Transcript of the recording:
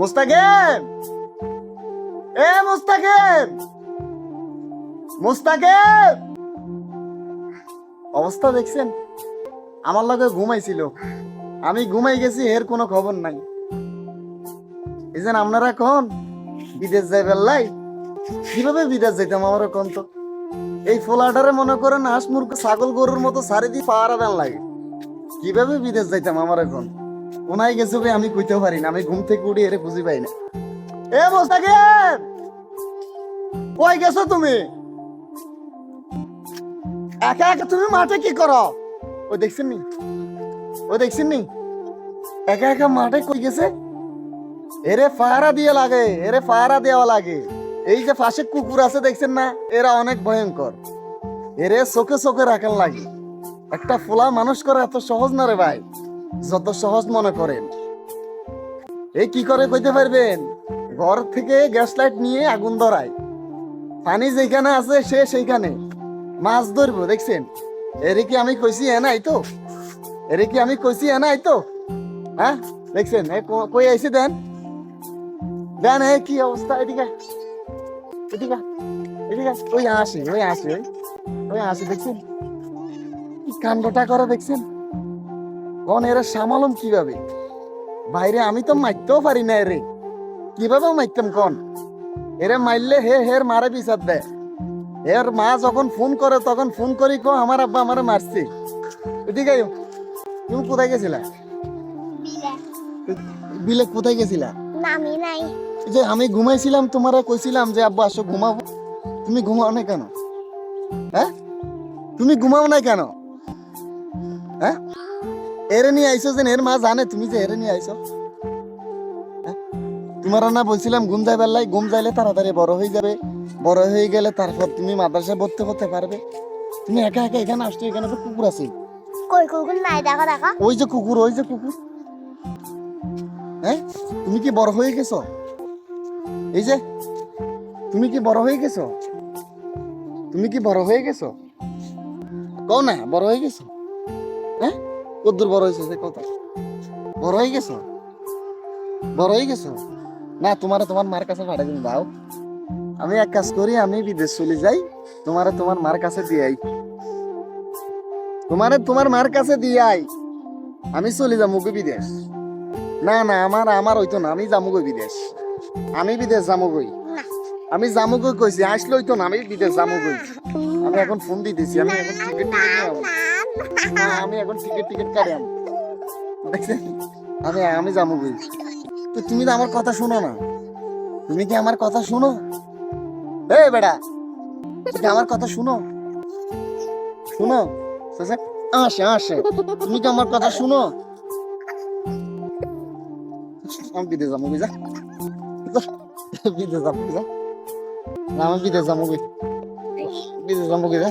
মুস্তাকিম! এ মুস্তাকিম! মুস্তাকিম! অবস্থা দেখছেন? আমার লগে ঘুমাইছিল। আমি ঘুমাই গেছি, এর কোনো খবর নাই। এই যে আপনারা কোন? বিদেশ যাই বেল্লাই কীভাবে বিদেশ যাইতাম আমার কোন তো? এই ফোলাটারে মনে করেন হাঁস মুরগ, ছাগল গরুর মতো সারি দিয়ে পাহারা দেন লাগে। কীভাবে বিদেশ যাইতাম আমার এখন ওনাই গেছো ভাই আমি কইতে পারি না, আমি ঘুম থেকে উঠি এরে খুঁজি পাই না। এ মোস্তাকিম কই গেছো তুমি? একা একা তুমি মাঠে কি করো? ও দেখছেন নি? ও দেখছেন নি? একা একা মাঠে কই গেছে? এরে ফায়ারা দিয়ে লাগে, এরে ফায়ারা দেওয়া লাগে। এই যে পাশে কুকুর আছে দেখছেন না, এরা অনেক ভয়ঙ্কর। এরে চোখে চোখে রাখার লাগে। একটা ফোলা মানুষ করা এত সহজ না রে ভাই। যত সহজ মনে করেন। এই কি করে কইতে পারবেন? ঘর থেকে গ্যাস লাইট নিয়ে আগুন ধরায়। পানি যেখানে আছে, সে সেইখানে। মাছ ধরবো, দেখছেন? এরে কি আমি কইছি, এ নাই তো? এরে কি আমি কইছি, এ নাই তো? হ্যাঁ? দেখছেন? কই আইছে দেন? দেন, এ কি অবস্থা? এদিকে এদিকে এদিকে ওই আসে ওই আসে, ওই। ওই আসে, দেখছেন? কি কাণ্ডটা করে, দেখছেন? কোন এরা সামালম কীভাবে? বাইরে আমি তো মারতেও পারি না এরে কীভাবে মারতাম কোন? এরে মারলে হে হের মারে বিচার দেয় এর মা যখন ফোন করে তখন ফোন করি কো আমার আব্বা আমারে মারছে। এদিকে আইও। তুমি কোথায় গেছিলা? বিলে। কোথায় গেছিলা? নামি নাই। যে আমি ঘুমাইছিলাম তোমারে কইছিলাম যে আব্বা আসো ঘুমাবো তুমি ঘুমাও না কেন? হ্যাঁ? তুমি ঘুমাও না কেন? হ্যাঁ? এরে নিয়ে আইছো যে এর মা জানে তুমি যে এরে নিয়ে আইছো হ্যাঁ? তোমার না বলছিলাম ঘুম যাই বেলায় ঘুম যাইলে তাড়াতাড়ি বড় হয়ে যাবে। বড় হয়ে গেলে তারপর তুমি মাদ্রাসায় ভর্তি করতে পারবে। তুমি একা একা এখানে আসছো এখানে তো কুকুর আছে। কই কুকুর নাই দেখো দেখো। ওই যে কুকুর ওই যে কুকুর। হ্যাঁ? তুমি কি বড় হয়ে গেছো? এই যে তুমি কি বড় হয়ে গেছো? তুমি কি বড় হয়ে গেছো? কও না বড় হয়ে গেছো? কদ্দুর বড় হয়েছে সে কথা। বড় হয়ে গেছো? বড় হয়ে গেছো? না, তোমারে তোমার মার কাছে পাঠাই দিন দাও আমি এক কাজ করি, আমি বিদেশ চলে যাই, তোমারে তোমার মার কাছে দিয়ে আই তোমারে তোমার মার কাছে দিয়ে আই আমি চলে যাব গো বিদেশ। না না, আমার আমার হইতো না, আমি যাব গো বিদেশ। আমি বিদেশ যাব গই। আমি যাব গই কইছি, আসলে হইতো না, আমি বিদেশ যাব গই। আমি এখন ফোন দিতেছি, আমি এখন টিকিট আমি এখন টিকিট টিকিট কাটি আনব। দেখছেন? আমি আমি যাব গই তো তুমি তো আমার কথা শোনো না। তুমি কি আমার কথা শুনো? এই বেটা, তুমি আমার কথা শুনো? শুনো? আসে আসে। তুমি কি আমার কথা শুনো? আমি বিদেশ যাব বুঝা? বিদেশ যাব বুঝা? আমি বিদেশ যাব বিদেশ যাব বুঝা?